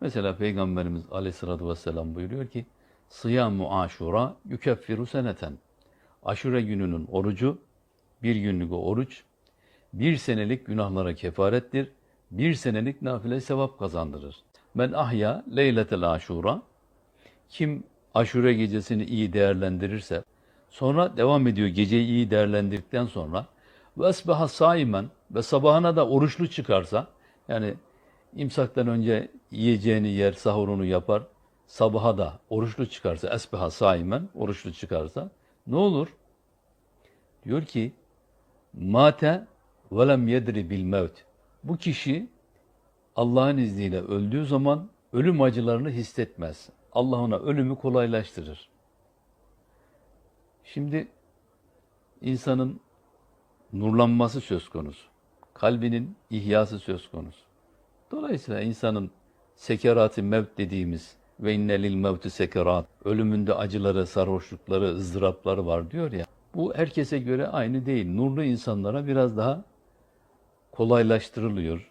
Mesela Peygamberimiz aleyhissalatü vesselam buyuruyor ki Sıyamu aşura yükeffiru seneten. Aşure gününün orucu, bir günlük o oruç, bir senelik günahlara kefarettir, bir senelik nafile sevap kazandırır. Ben ahya leyletel aşura, kim aşure gecesini iyi değerlendirirse, sonra devam ediyor geceyi iyi değerlendirdikten sonra ve saimen ve sabahına da oruçlu çıkarsa, yani imsaktan önce yiyeceğini yer, sahurunu yapar, sabaha da oruçlu çıkarsa, esbaha saimen, oruçlu çıkarsa ne olur? Diyor ki, mate ve lem yedri bil mevt. Bu kişi Allah'ın izniyle öldüğü zaman ölüm acılarını hissetmez. Allah ona ölümü kolaylaştırır. Şimdi insanın nurlanması söz konusu. Kalbinin ihyası söz konusu. Dolayısıyla insanın sekerat-ı mevt dediğimiz ve innelil mevti sekerat, ölümünde acıları, sarhoşlukları, ızdırapları var diyor ya. Bu herkese göre aynı değil. Nurlu insanlara biraz daha kolaylaştırılıyor.